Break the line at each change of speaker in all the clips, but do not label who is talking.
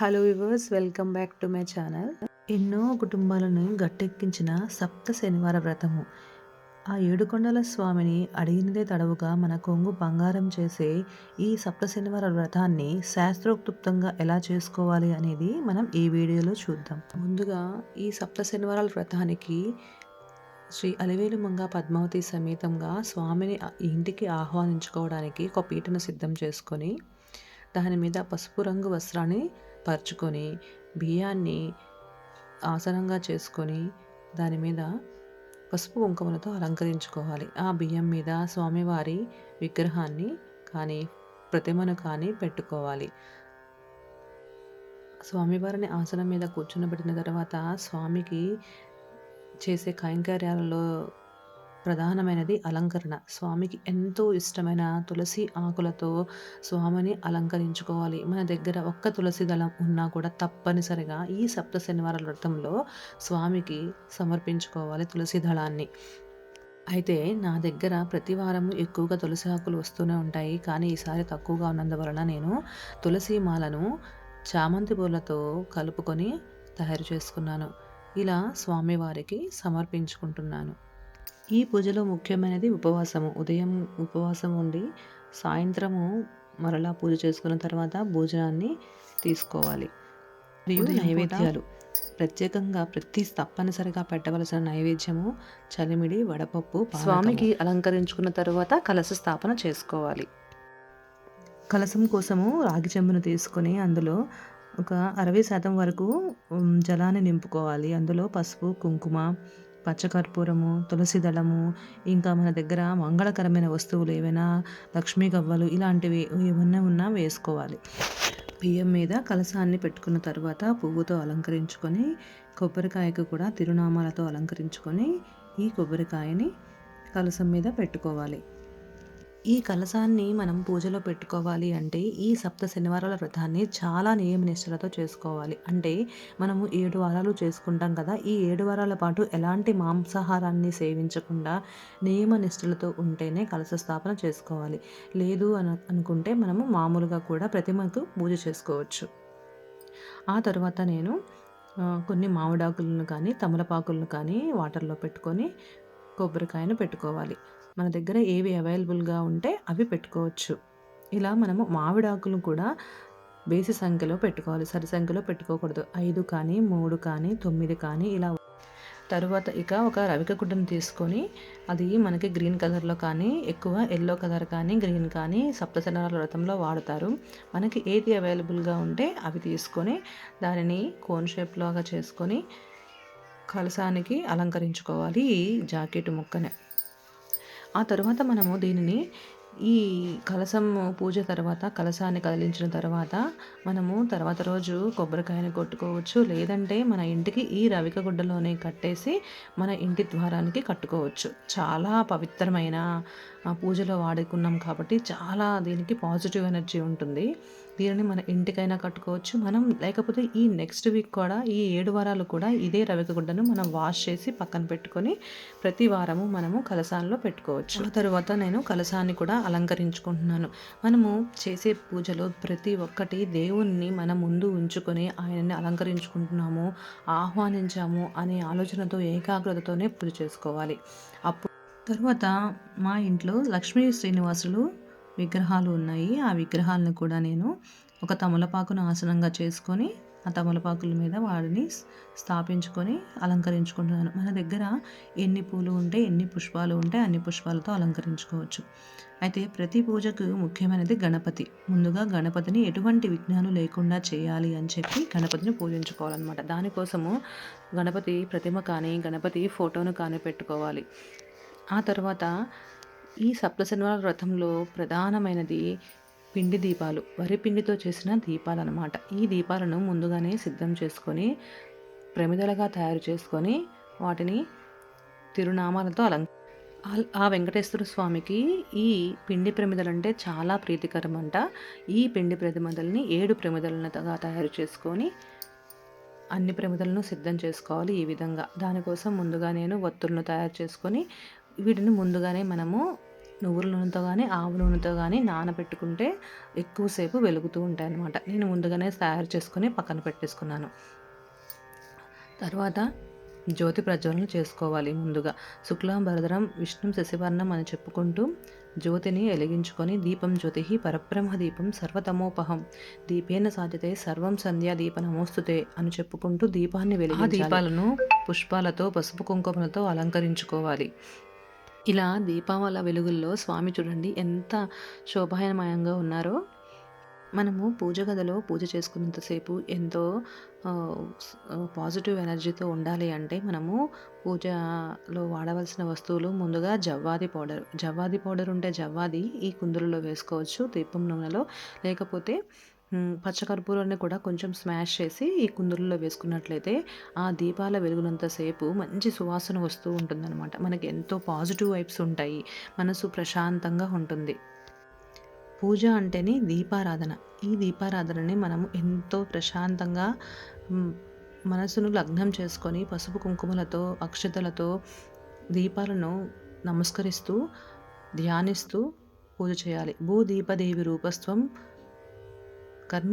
Hello viewers welcome back to my channel ఎన్నో కుటుంబాలను గట్టెక్కించిన సప్త శనివార వ్రతము. ఆ ఏడుకొండల స్వామిని అడిగినదే తడవుగా మన కొంగు బంగారం చేసే ఈ సప్త శనివార వ్రతాన్ని శాస్త్రోక్తుప్తంగా ఎలా చేసుకోవాలి అనేది మనం ఈ వీడియోలో చూద్దాం. ముందుగా ఈ సప్త శనివారాల వ్రతానికి శ్రీ అలివేలు మంగ పద్మావతి సమేతంగా స్వామిని ఇంటికి ఆహ్వానించుకోవడానికి ఒక పీటను సిద్ధం చేసుకొని దాని మీద పసుపు రంగు వస్త్రాన్ని పరుచుకొని బియ్యాన్ని ఆసనంగా చేసుకొని దాని మీద పసుపు కుంకుమలతో అలంకరించుకోవాలి. ఆ బియ్యం మీద స్వామివారి విగ్రహాన్ని కానీ ప్రతిమను కానీ పెట్టుకోవాలి. స్వామివారిని ఆసనం మీద కూర్చునబెట్టిన తర్వాత స్వామికి చేసే కైంకర్యాలలో ప్రధానమైనది అలంకరణ. స్వామికి ఎంతో ఇష్టమైన తులసి ఆకులతో స్వామిని అలంకరించుకోవాలి. మన దగ్గర ఒక్క తులసి దళం ఉన్నా కూడా తప్పనిసరిగా ఈ సప్త శనివారాల వ్రతంలో స్వామికి సమర్పించుకోవాలి తులసి దళాన్ని. అయితే నా దగ్గర ప్రతి వారము ఎక్కువగా తులసి ఆకులు వస్తూనే ఉంటాయి. కానీ ఈసారి తక్కువగా ఉన్నందువలన నేను తులసి మాలను చామంతి పూలతో కలుపుకొని తయారు చేసుకున్నాను. ఇలా స్వామివారికి సమర్పించుకుంటున్నాను. ఈ పూజలో ముఖ్యమైనది ఉపవాసము. ఉదయం ఉపవాసం ఉండి సాయంత్రము మరలా పూజ చేసుకున్న తర్వాత భోజనాన్ని తీసుకోవాలి. మరియు నైవేద్యాలు. ప్రత్యేకంగా ప్రతి తప్పనిసరిగా పెట్టవలసిన నైవేద్యము చలిమిడి వడపప్పు స్వామికి అలంకరించుకున్న తర్వాత కలశ స్థాపన చేసుకోవాలి. కలశం కోసము రాగి చెంబును తీసుకొని అందులో ఒక అరవై శాతం వరకు జలాన్ని నింపుకోవాలి. అందులో పసుపు కుంకుమ పచ్చకర్పూరము తులసి దళము ఇంకా మన దగ్గర మంగళకరమైన వస్తువులు ఏవైనా లక్ష్మీ గవ్వలు ఇలాంటివి ఏమన్నా ఉన్నా వేసుకోవాలి. బియ్యం మీద కలసాన్ని పెట్టుకున్న తర్వాత పువ్వుతో అలంకరించుకొని కొబ్బరికాయకు కూడా తిరునామాలతో అలంకరించుకొని ఈ కొబ్బరికాయని కలసం మీద పెట్టుకోవాలి. ఈ కలశాన్ని మనం పూజలో పెట్టుకోవాలి అంటే ఈ సప్త శనివారాల వ్రతాన్ని చాలా నియమ నిష్ఠలతో చేసుకోవాలి. అంటే మనము ఏడు వారాలు చేసుకుంటాం కదా ఈ ఏడు వారాల పాటు ఎలాంటి మాంసాహారాన్ని సేవించకుండా నియమ నిష్ఠలతో ఉంటేనే కలశ స్థాపన చేసుకోవాలి. లేదు అని అనుకుంటే మనము మామూలుగా కూడా ప్రతిమకు పూజ చేసుకోవచ్చు. ఆ తర్వాత నేను కొన్ని మామిడాకులను కానీ తమలపాకులను కానీ వాటర్లో పెట్టుకొని కొబ్బరికాయను పెట్టుకోవాలి. మన దగ్గర ఏవి అవైలబుల్గా ఉంటే అవి పెట్టుకోవచ్చు. ఇలా మనము మామిడాకులు కూడా బేసి సంఖ్యలో పెట్టుకోవాలి. సరి సంఖ్యలో పెట్టుకోకూడదు. ఐదు కానీ మూడు కానీ తొమ్మిది కానీ ఇలా తరువాత ఇక ఒక రవిక గుడ్డను తీసుకొని అది మనకి గ్రీన్ కలర్లో కానీ ఎక్కువ ఎల్లో కలర్ కానీ గ్రీన్ కానీ సప్తశనాల వ్రతంలో వాడతారు. మనకి ఏది అవైలబుల్గా ఉంటే అవి తీసుకొని దానిని కోన్ షేప్ లాగా చేసుకొని కలసానికి అలంకరించుకోవాలి ఈ జాకెట్ ముక్కనే. ఆ తర్వాత మనము దీనిని ఈ కలసం పూజ తర్వాత కలసాన్ని కదిలించిన తర్వాత మనము తర్వాత రోజు కొబ్బరికాయని కొట్టుకోవచ్చు. లేదంటే మన ఇంటికి ఈ రవిక గుడ్డలోనే కట్టేసి మన ఇంటి ద్వారానికి కట్టుకోవచ్చు. చాలా పవిత్రమైన పూజలో వాడుకున్నాం కాబట్టి చాలా దీనికి పాజిటివ్ ఎనర్జీ ఉంటుంది. దీనిని మన ఇంటికైనా కట్టుకోవచ్చు. మనం లేకపోతే ఈ నెక్స్ట్ వీక్ కూడా ఈ ఏడు వారాలు కూడా ఇదే రవికగుడ్డను మనం వాష్ చేసి పక్కన పెట్టుకొని ప్రతి వారము మనము కలసాల్లో పెట్టుకోవచ్చు. ఆ తర్వాత నేను కలసాన్ని కూడా అలంకరించుకుంటున్నాను. మనము చేసే పూజలో ప్రతి ఒక్కటి దేవుణ్ణి మన ముందు ఉంచుకొని ఆయనని అలంకరించుకుంటున్నాము ఆహ్వానించాము అనే ఆలోచనతో ఏకాగ్రతతోనే పూజ చేసుకోవాలి. అప్పుడు తర్వాత మా ఇంట్లో లక్ష్మీ శ్రీనివాసులు విగ్రహాలు ఉన్నాయి. ఆ విగ్రహాలను కూడా నేను ఒక తమలపాకును ఆసనంగా చేసుకొని ఆ తమలపాకుల మీద వాడిని స్థాపించుకొని అలంకరించుకుంటున్నాను. మన దగ్గర ఎన్ని పూలు ఉంటే ఎన్ని పుష్పాలు ఉంటే అన్ని పుష్పాలతో అలంకరించుకోవచ్చు. అయితే ప్రతి పూజకు ముఖ్యమైనది గణపతి. ముందుగా గణపతిని ఎటువంటి విఘ్నాలు లేకుండా చేయాలి అని చెప్పి గణపతిని పూజించుకోవాలన్నమాట. దానికోసము గణపతి ప్రతిమ కానీ గణపతి ఫోటోను కానీ పెట్టుకోవాలి. ఆ తర్వాత ఈ సప్తశనివార వ్రతంలో ప్రధానమైనది పిండి దీపాలు. వరి పిండితో చేసిన దీపాలు అనమాట ఈ దీపాలను ముందుగానే సిద్ధం చేసుకొని ప్రమిదలుగా తయారు చేసుకొని వాటిని తిరునామాలతో అలం ఆ వెంకటేశ్వర స్వామికి ఈ పిండి ప్రమిదలు అంటే చాలా ప్రీతికరం అంట ఈ పిండి ప్రమిదల్ని ఏడు ప్రమిదలుగా తయారు చేసుకొని అన్ని ప్రమిదలను సిద్ధం చేసుకోవాలి ఈ విధంగా. దానికోసం ముందుగా నేను ఒత్తులను తయారు చేసుకొని వీటిని ముందుగానే మనము నువ్వుల నూనెతో కానీ ఆవు నూనెతో కానీ నానబెట్టుకుంటే ఎక్కువసేపు వెలుగుతూ ఉంటాయి అన్నమాట నేను ముందుగానే తయారు చేసుకొని పక్కన పెట్టేసుకున్నాను. తర్వాత జ్యోతి ప్రజ్వలన చేసుకోవాలి ముందుగా. శుక్లాం భరధరం విష్ణు శశివర్ణం అని చెప్పుకుంటూ జ్యోతిని వెలిగించుకొని దీపం జ్యోతి పరబ్రహ్మ దీపం సర్వతమోపహం. దీపేన సాధ్యతే సర్వం సంధ్యా దీప నమోస్తుతే అని చెప్పుకుంటూ దీపాన్ని వెలిగి దీపాలను పుష్పాలతో పసుపు కుంకుమలతో అలంకరించుకోవాలి. ఇలా దీపావళ వెలుగుల్లో స్వామి చూడండి ఎంత శోభాయమయంగా ఉన్నారో. మనము పూజ గదిలో పూజ చేసుకున్నంతసేపు ఎంతో పాజిటివ్ ఎనర్జీతో ఉండాలి అంటే మనము పూజలో వాడవలసిన వస్తువులు ముందుగా జవ్వాది పౌడర్ జవ్వాది పౌడర్ ఉంటే జవ్వాది ఈ కుందులలో వేసుకోవచ్చు దీపం నూనెలో. లేకపోతే పచ్చకర్పూరాన్ని కూడా కొంచెం స్మాష్ చేసి ఈ కుందులలో వేసుకున్నట్లయితే ఆ దీపాల వెలుగునంతసేపు మంచి సువాసన వస్తూ ఉంటుందన్నమాట. మనకి ఎంతో పాజిటివ్ వైబ్స్ ఉంటాయి. మనసు ప్రశాంతంగా ఉంటుంది. పూజ అంటేనే దీపారాధన. ఈ దీపారాధనని మనము ఎంతో ప్రశాంతంగా మనసును లగ్నం చేసుకొని పసుపు కుంకుమలతో అక్షతలతో దీపాలను నమస్కరిస్తూ ధ్యానిస్తూ పూజ చేయాలి. భూదీపదేవి దీపదేవి కర్మ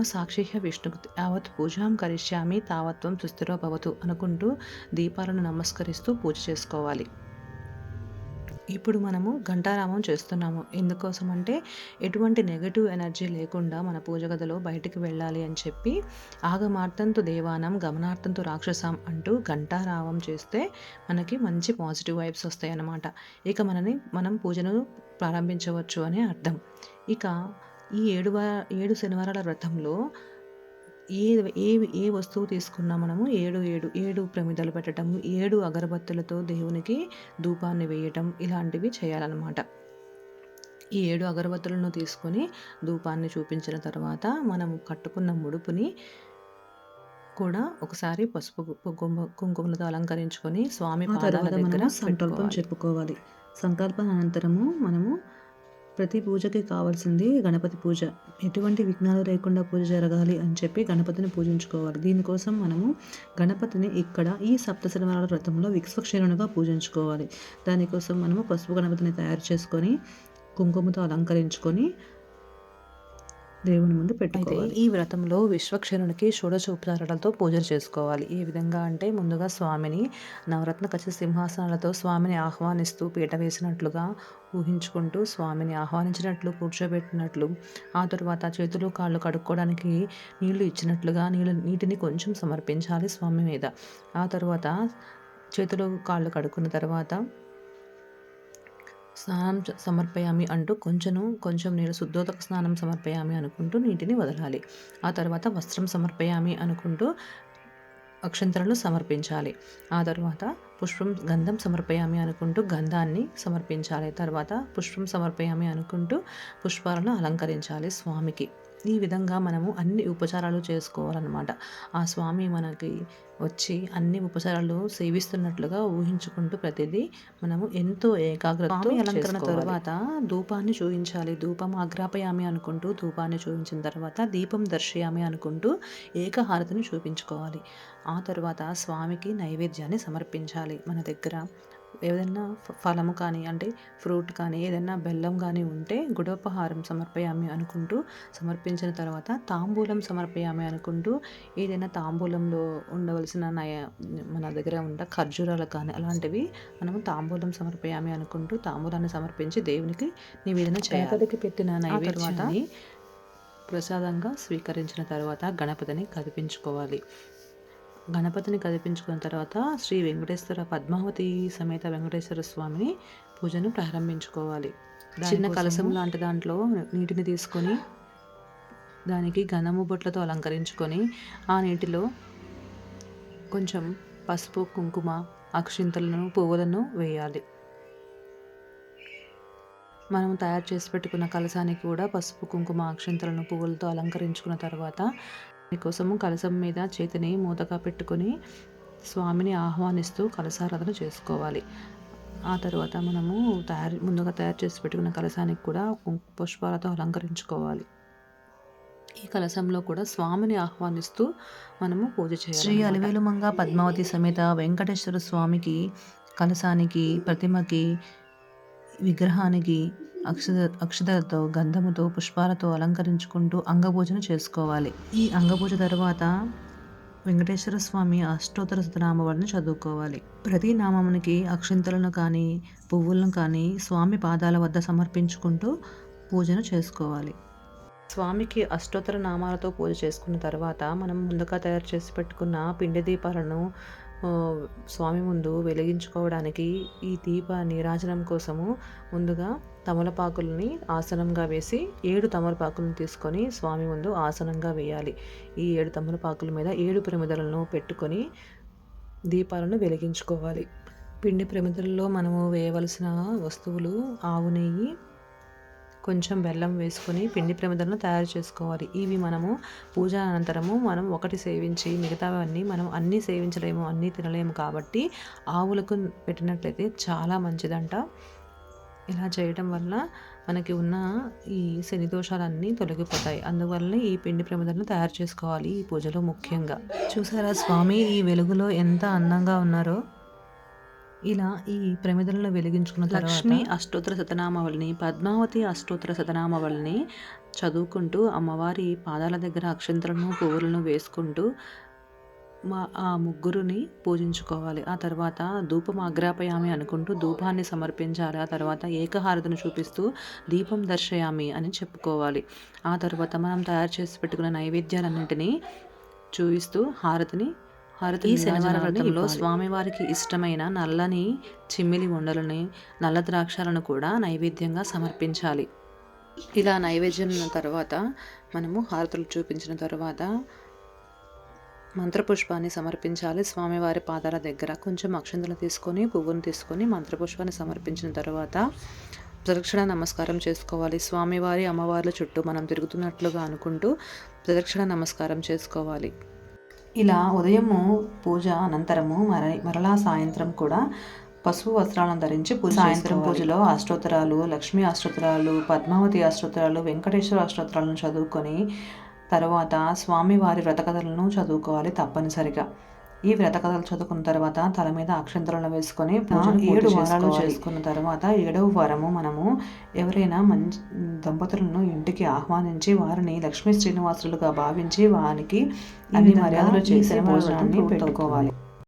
సాక్షిహ్య విష్ణు యావత్ పూజాం కరిష్యామి తావత్వం సుస్థిరో భవతు అనుకుంటూ దీపాలను నమస్కరిస్తూ పూజ చేసుకోవాలి. ఇప్పుడు మనము ఘంటారామం చేస్తున్నాము. ఎందుకోసం అంటే ఎటువంటి నెగటివ్ ఎనర్జీ లేకుండా మన పూజ గదిలో బయటికి వెళ్ళాలి అని చెప్పి ఆగమార్థంతో దేవానం గమనార్థంతు రాక్షసాం అంటూ ఘంటారామం చేస్తే మనకి మంచి పాజిటివ్ వైబ్స్ వస్తాయి అన్నమాట ఇక మనని మనం పూజను ప్రారంభించవచ్చు అనే అర్థం. ఇక ఈ ఏడు ఏడు శనివారాల వ్రతంలో ఏ ఏ ఏ వస్తువు తీసుకున్నా మనము ఏడు ఏడు ఏడు ప్రమిదలు పెట్టడం ఏడు అగరబత్తులతో దేవునికి ధూపాన్ని వేయటం ఇలాంటివి చేయాలన్నమాట ఈ ఏడు అగరబత్తులను తీసుకొని ధూపాన్ని చూపించిన తర్వాత మనం కట్టుకున్న ముడుపుని కూడా ఒకసారి పసుపు కుంకుమ కుంకుమలతో అలంకరించుకొని స్వామి పాదాల దగ్గర
సంకల్పం. చెప్పుకోవాలి సంకల్పం అనంతరము మనము ప్రతి పూజకి కావాల్సింది గణపతి పూజ. ఎటువంటి విఘ్నాలు లేకుండా పూజ జరగాలి అని చెప్పి గణపతిని పూజించుకోవాలి. దీనికోసం మనము గణపతిని ఇక్కడ ఈ సప్తశనివారాల వ్రతంలో విశ్వక్షేణునిగా పూజించుకోవాలి. దానికోసం మనము పసుపు గణపతిని తయారు చేసుకొని కుంకుమతో అలంకరించుకొని దేవుని ముందు పెట్టుకోవాలి.
ఈ వ్రతంలో విశ్వక్షరునికి షోడశోపచారాలతో పూజలు చేసుకోవాలి. ఏ విధంగా అంటే ముందుగా స్వామిని నవరత్న కచ సింహాసనాలతో స్వామిని ఆహ్వానిస్తూ పీట వేసినట్లుగా ఊహించుకుంటూ స్వామిని ఆహ్వానించినట్లు కూర్చోబెట్టినట్లు ఆ తరువాత చేతులు కాళ్ళు కడుక్కోవడానికి నీళ్ళు ఇచ్చినట్లుగా నీళ్ళు నీటిని కొంచెం సమర్పించాలి స్వామి మీద. ఆ తరువాత చేతులు కాళ్ళు కడుక్కున్న తర్వాత స్నానం చ- సమర్పయామి అంటూ కొంచెం కొంచెం నేను శుద్ధోదక స్నానం సమర్పయామి అనుకుంటూ నీటిని వదలాలి. ఆ తర్వాత వస్త్రం సమర్పయామి అనుకుంటూ అక్షంతలను సమర్పించాలి. ఆ తర్వాత పుష్పం గంధం సమర్పయామి అనుకుంటూ గంధాన్ని సమర్పించాలి. తర్వాత పుష్పం సమర్పయామి అనుకుంటూ పుష్పాలను అలంకరించాలి స్వామికి. ఈ విధంగా మనము అన్ని ఉపచారాలు చేసుకోవాలన్నమాట. ఆ స్వామి మనకి వచ్చి అన్ని ఉపచారాలు సేవిస్తున్నట్లుగా ఊహించుకుంటూ ప్రతిదీ మనము ఎంతో ఏకాగ్రత అలంకరణ తర్వాత ధూపాన్ని చూపించాలి ధూపం అగ్రాపయామి అనుకుంటూ ధూపాన్ని చూపించిన తర్వాత దీపం దర్శయామి అనుకుంటూ ఏకహారతిని చూపించుకోవాలి. ఆ తర్వాత స్వామికి నైవేద్యాన్ని సమర్పించాలి. మన దగ్గర ఏదైనా ఫలము కానీ అంటే ఫ్రూట్ కానీ ఏదైనా బెల్లం కానీ ఉంటే గుడోపహారం సమర్పయామి అనుకుంటూ సమర్పించిన తర్వాత తాంబూలం సమర్పయామి అనుకుంటూ ఏదైనా తాంబూలంలో ఉండవలసిన నయ మన దగ్గర ఉన్న ఖర్జూరాలు కానీ అలాంటివి మనము తాంబూలం సమర్పయామి అనుకుంటూ తాంబూలాన్ని సమర్పించి దేవునికి నివేదన చేయాలి. పెట్టిన నైవేద్యాన్ని ప్రసాదంగా స్వీకరించిన తర్వాత గణపతిని కదిపించుకోవాలి గణపతిని కదిపించుకున్న తర్వాత శ్రీ వెంకటేశ్వర పద్మావతి సమేత వెంకటేశ్వర స్వామిని పూజను ప్రారంభించుకోవాలి. చిన్న కలశం లాంటి దాంట్లో నీటిని తీసుకొని దానికి గంధము బొట్లతో అలంకరించుకొని ఆ నీటిలో కొంచెం పసుపు కుంకుమ అక్షింతలను పువ్వులను వేయాలి. మనం తయారు చేసి పెట్టుకున్న కలసానికి కూడా పసుపు కుంకుమ అక్షింతలను పువ్వులతో అలంకరించుకున్న తర్వాత మీకోసము కలసం మీద చేతిని మూతగా పెట్టుకొని స్వామిని ఆహ్వానిస్తూ కలసారాధన చేసుకోవాలి. ఆ తర్వాత మనము తయారు ముందుగా తయారు చేసి పెట్టుకున్న కలసానికి కూడా పుష్పాలతో అలంకరించుకోవాలి. ఈ కలశంలో కూడా స్వామిని ఆహ్వానిస్తూ మనము పూజ చేయాలి
శ్రీ అలివేలుమంగ పద్మావతి సమేత వెంకటేశ్వర స్వామికి కలశానికి ప్రతిమకి విగ్రహానికి
అక్షద అక్షతలతో గంధముతో పుష్పాలతో అలంకరించుకుంటూ అంగపూజను చేసుకోవాలి. ఈ అంగపూజ తర్వాత వెంకటేశ్వర స్వామి అష్టోత్తర శతనామావళిని చదువుకోవాలి. ప్రతి నామమునికి అక్షింతలను కానీ పువ్వులను కానీ స్వామి పాదాల వద్ద సమర్పించుకుంటూ పూజను చేసుకోవాలి. స్వామికి అష్టోత్తర నామాలతో పూజ చేసుకున్న తర్వాత మనం ముందుగా తయారు చేసి పెట్టుకున్న పిండి దీపాలను స్వామి ముందు వెలిగించుకోవడానికి ఈ దీప నీరాజనం కోసము ముందుగా తమలపాకులని ఆసనంగా వేసి ఏడు తమలపాకులను తీసుకొని స్వామి ముందు ఆసనంగా వేయాలి. ఈ ఏడు తమలపాకుల మీద ఏడు ప్రమిదలను పెట్టుకొని దీపాలను వెలిగించుకోవాలి. పిండి ప్రమిదల్లో మనము వేయవలసిన వస్తువులు ఆవు నెయ్యి కొంచెం బెల్లం వేసుకొని పిండి ప్రమిదలను తయారు చేసుకోవాలి. ఇవి మనము పూజ అనంతరము మనం ఒకటి సేవించి మిగతావన్నీ మనం అన్నీ సేవించలేము అన్నీ తినలేము కాబట్టి ఆవులకు పెట్టినట్లయితే చాలా మంచిదంట. ఇలా చేయడం వల్ల మనకి ఉన్న ఈ శని దోషాలన్నీ తొలగిపోతాయి. అందువల్ల ఈ పిండి ప్రమిదలను తయారు చేసుకోవాలి ఈ పూజలో ముఖ్యంగా. చూసారా స్వామి ఈ వెలుగులో ఎంత అందంగా ఉన్నారో? ఇలా ఈ ప్రమిదలను వెలిగించుకున్న లక్ష్మి అష్టోత్తర శతనామావళిని పద్మావతి అష్టోత్తర శతనామావళిని చదువుకుంటూ అమ్మవారి పాదాల దగ్గర అక్షంతలను పువ్వులను వేసుకుంటూ మా ఆ ముగ్గురుని పూజించుకోవాలి. ఆ తర్వాత ధూపం అగ్రాపయామి అనుకుంటూ ధూపాన్ని సమర్పించాలి. ఆ తర్వాత ఏకహారతిని చూపిస్తూ దీపం దర్శయామి అని చెప్పుకోవాలి. ఆ తర్వాత మనం తయారు చేసి పెట్టుకున్న నైవేద్యాలన్నింటినీ చూపిస్తూ హారతిని హారతి ఈ శనివార వ్రతంలో స్వామివారికి ఇష్టమైన నల్లని చిమ్మిలి ఉండలని నల్ల ద్రాక్షాలను కూడా నైవేద్యంగా సమర్పించాలి. ఇలా నైవేద్యం తర్వాత మనము హారతులు చూపించిన తర్వాత మంత్రపుష్పాన్ని సమర్పించాలి. స్వామివారి పాదాల దగ్గర కొంచెం అక్షంతలు తీసుకొని పువ్వును తీసుకొని మంత్రపుష్పాన్ని సమర్పించిన తర్వాత ప్రదక్షిణ నమస్కారం చేసుకోవాలి. స్వామివారి అమ్మవార్ల చుట్టూ మనం తిరుగుతున్నట్లుగా అనుకుంటూ ప్రదక్షిణ నమస్కారం చేసుకోవాలి. ఇలా ఉదయము పూజ అనంతరము మర మరలా సాయంత్రం కూడా పసుపు వస్త్రాలను ధరించి పూజ సాయంత్రం పూజలో అష్టోత్తరాలు లక్ష్మీ అష్టోత్తరాలు పద్మావతి అష్టోత్తరాలు వెంకటేశ్వర అష్టోత్తరాలను చదువుకొని తర్వాత స్వామివారి వ్రతకథలను చదువుకోవాలి తప్పనిసరిగా. ఈ వ్రతకథలు చదువుకున్న తర్వాత తల మీద అక్షంతలను వేసుకొని ఏడు వారాలు చేసుకున్న తర్వాత ఏడవ వారము మనము ఎవరైనా మంచి దంపతులను ఇంటికి ఆహ్వానించి వారిని లక్ష్మీ శ్రీనివాసులుగా భావించి వారికి అన్ని మర్యాదలు చేసి భోజనాన్ని పెట్టుకోవాలి.